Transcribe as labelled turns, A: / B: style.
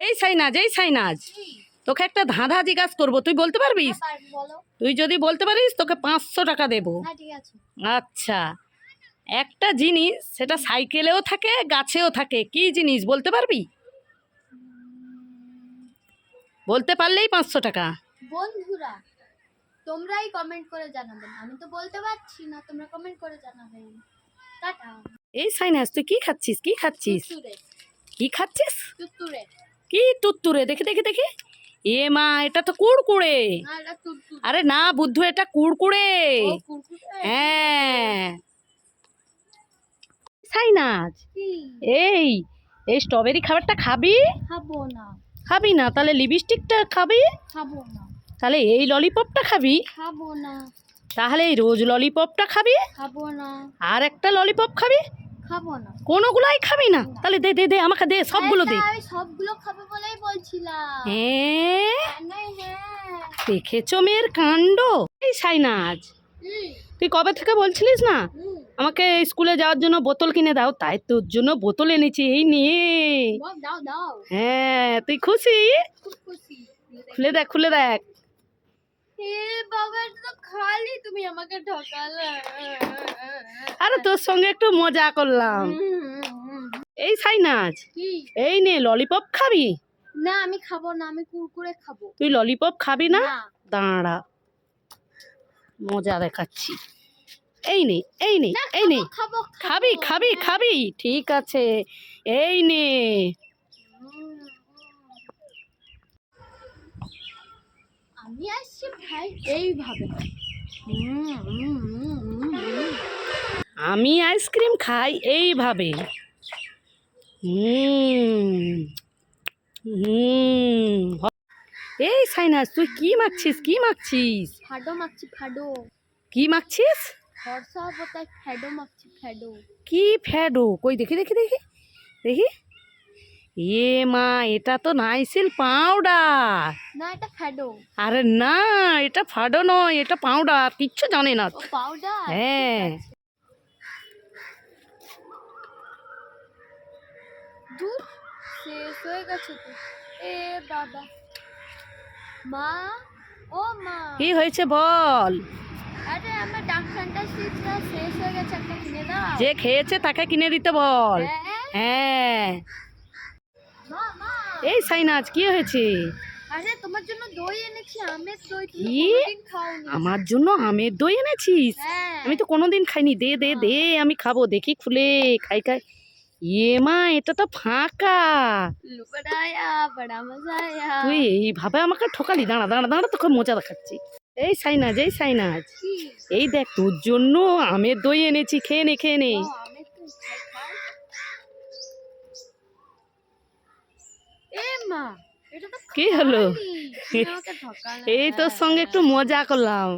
A: এই সাইনাজ এই সাইনাজ। তোকে একটা ধাঁধা জিজ্ঞাসা করব তুই বলতে পারবিস
B: হ্যাঁ,
A: তুই যদি বলতে পারিস তোকে পাঁচশো টাকা দেবো।
B: হ্যাঁ
A: আচ্ছা। একটা জিনিস সেটা সাইকেলেও থাকে গাছেও থাকে। কি জিনিস বলতে পারবি? বলতে পারলেই পাঁচশো টাকা।
B: বন্ধুরা তোমরাই কমেন্ট করে জানাবেন আমি তো বলতে পারছি না তোমরা কমেন্ট করে জানাবেন টাটা।
A: এই সাইনাস তুই কি খাচ্ছিস? কি খাচ্ছিস? কি খাচ্ছিস? কি তুত্তুরে? দেখে দেখে দেখে। এ মা এটা তো কুড়কুড়ে। আরে না বুদ্ধু এটা কুড়কুড়ে। হ্যাঁ। সাইনাজ এই এই স্ট্রবেরি খাবারটা খাবি?
B: খাব না।
A: খাবি না তাহলে লিপস্টিকটা খাবি?
B: খাব না।
A: তাহলে এই ললিপপটা খাবি?
B: খাব না।
A: তাহলে এই রোজ ললিপপটা খাবি?
B: খাব না।
A: আর একটা ললিপপ খাবি?
B: খাব না।
A: কোনোগুলাই খাবি না। তাহলে দে দে দে আমাকে দে সবগুলো দে।
B: হ্যাঁ, আমি সবগুলো খাব বলেই বলছিলাম।
A: হ্যাঁ
B: হ্যাঁ।
A: দেখেছ মেয়ের কাণ্ড? এই সাইনাজ তুই কবে থেকে বলছিলিস না? আমাকে স্কুলে যাওয়ার জন্য বোতল কিনে দাও। তাই তোর জন্য বোতল এনেছি এই নিয়ে। হ্যাঁ তুই খুশি? খুলে দেখ খুলে দেখ।
B: বাবা খালি তুমি আমাকে ঠকালে
A: আরে তোর সঙ্গে একটু মজা করলাম। এই সাইনাজ
B: কি?
A: এই নে ললিপপ খাবি?
B: না আমি খাব না আমি কুরকুরে খাব।
A: তুই ললিপপ খাবি না? দাঁড়া মজা দেখাচ্ছি। এই নে এই নে এই নে।
B: খাব
A: খাবি খাবি। খাবি ঠিক আছে। এই নে।
B: আমি আসছি ভাই এইভাবে। হুম, হুম, হুম।
A: আমি আইসক্রিম খাই এইভাবে। হুম হুম। এই সাইনাস তুই কি মাখছিস কি মাখছিস?
B: ফাডো মাখছি ফাডো।
A: কি মাখছিস?
B: হব ফ্যাডো মাখছি ফ্যাডো
A: কি ফ্যাডো কই দেখি দেখি দেখি দেখি। এ মা এটা তো নাইসিল পাউডার।
B: না এটা ফ্যাডো
A: আরে না এটা ফাডো নয় এটা পাউডার কিচ্ছু জানে না।
B: পাউডার?
A: হ্যাঁ।
B: দূর? শেষ হয়ে গেছে তো। এ বাবা। মা? ও মা।
A: কি হয়েছে বল?
B: আরে আমার ডাক ফ্যান্টাসিটা শেষ হয়ে গেছে একটা কিনে দাও।
A: যে খেয়েছে তাকে কিনে দিতে বল।
B: হ্যাঁ?
A: হ্যাঁ। এই সাইনাজ কি হয়েছে?
B: আরে তোমার জন্য দই এনেছি আমের দই তুমি
A: কি?
B: খাওনি।
A: আমার জন্য আমের দই এনেছিস?
B: হ্যাঁ।
A: আমি তো কোনোদিন খাইনি। দে দে দে আমি খাব। দেখি খুলে খাই খাই। ইয়ে মা এটা তো ফাঁকা
B: লুকড়ায়া বড়া মজা আয়া
A: তুই এইভাবে আমাকে ঠকালি দাঁড়া দাঁড়া দাঁড়া তোকে মজা দেখাচ্ছি এই সাইনাজ এই সাইনাজ এই দেখ তোর জন্য আমের দই এনেছি খেয়ে নে খেয়ে নে
B: এ
A: কি হলো? এই তোর সঙ্গে একটু মজা করলাম।